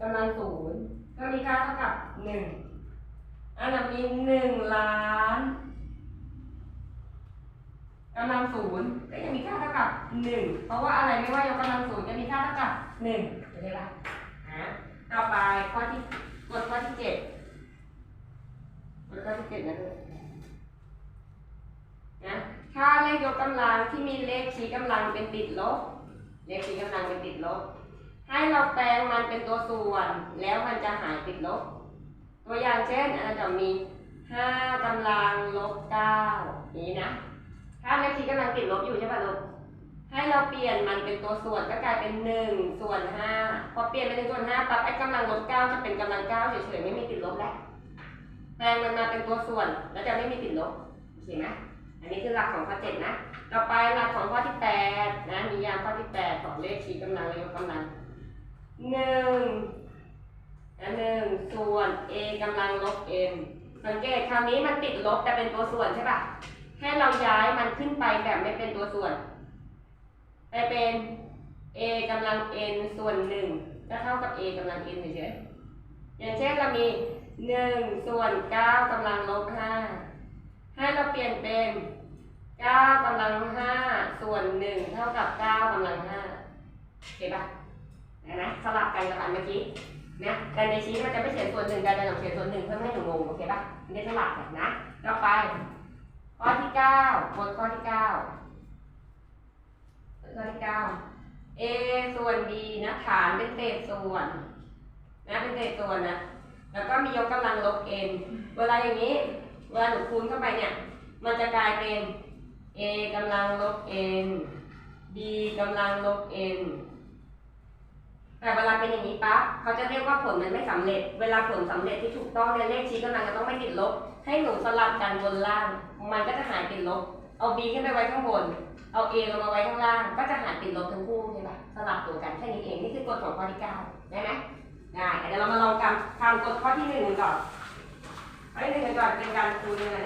กำลังศูนย์ก็มีค่าเท่ากับหนึ่งอันดับมีหนึ่งล้านกำลังศูนย์ก็จะมีค่าเท่ากับหนึ่งเพราะว่าอะไรไม่ว่ายกกำลังศูนย์จะมีค่าเท่ากับหนึ่งโอเคปะฮะต่อไปข้อที่กดข้อที่เจ็ดกดข้อที่เจ็ดนะลูกนะถ้าเลขยกกำลังที่มีเลขชี้กำลังเป็นติดลบ เลขชี้กำลังเป็นติดลบ ให้เราแปลงมันเป็นตัวส่วน แล้วมันจะหายติดลบ ตัวอย่างเช่นอาจจะมีห้ากำลังลบเก้านี้นะ ถ้าเลขชี้กำลังติดลบอยู่ใช่ป่ะลูก ให้เราเปลี่ยนมันเป็นตัวส่วนก็กลายเป็นหนึ่งส่วนห้าพอเปลี่ยนเป็นหนึ่งส่วนห้าปั๊บไอ้กำลังลบเก้าจะเป็นกำลังเก้าเฉยๆไม่มีติดลบแล้วแปลงมันมาเป็นตัวส่วนแล้วจะไม่มีติดลบโอเคไหมอันนี้คือหลักของข้อเจ็ดนะ ต่อไปหลักของข้อที่แปดนะนิยามข้อที่แปดของเลขชี้กำลังและยกกำลัง หนึ่งและหนึ่งส่วน a กำลังลบ m สังเกตคราวนี้มันติดลบแต่เป็นตัวส่วนใช่ปะให้เราย้ายมันขึ้นไปแบบไม่เป็นตัวส่วน ไปเป็น a กำลัง n ส่วนหนึ่งก็เท่ากับ a กำลัง n เฉยๆอย่างเช่นเรามีหนึ่งส่วนเก้ากำลังลบห้าให้เราเปลี่ยนเป็นเก้ากำลังห้าส่วนหนึ่งเท่ากับเก้ากำลังห้าเห็นปะ เห็นไหมสลับกันกับอันเมื่อกี้นะแต่ในชีตมันจะไม่เขียนส่วนหนึ่งกันแต่เราเขียนส่วนหนึ่งเพื่อไม่ให้หนูงงโอเคปะไม่ได้สลับกันนะต่อไป ข้อที่เก้าบทข้อที่เก้าข้อที่เก้า a ส่วน b นะฐานเป็นเศษส่วนนะเป็นเศษส่วนนะแล้วก็มียกกำลังลบ n เวลาอย่างนี้ เวลาหนูคูณเข้าไปเนี่ย มันจะกลายเป็น a กำลังลบ n b กำลังลบ n แต่เวลาเป็นอย่างนี้ปั๊บเขาจะเรียกว่าผลมันไม่สำเร็จ เวลาผลสำเร็จที่ถูกต้องเนี่ยเลขชี้กำลังจะต้องไม่ติดลบ ให้หนูสลับกันบนล่าง มันก็จะหายติดลบ เอา b ขึ้นไปไว้ข้างบน เอา a ลงมาไว้ข้างล่าง ก็จะหารติดลบทั้งคู่ใช่ไหมสลับตัวกันแค่นี้เอง นี่คือกฎของข้อที่เก้าได้ไหมได้เดี๋ยวเรามาลองทำทำกฎข้อที่หนึ่งก่อนข้อที่หนึ่งก่อนเป็นการคูณนะ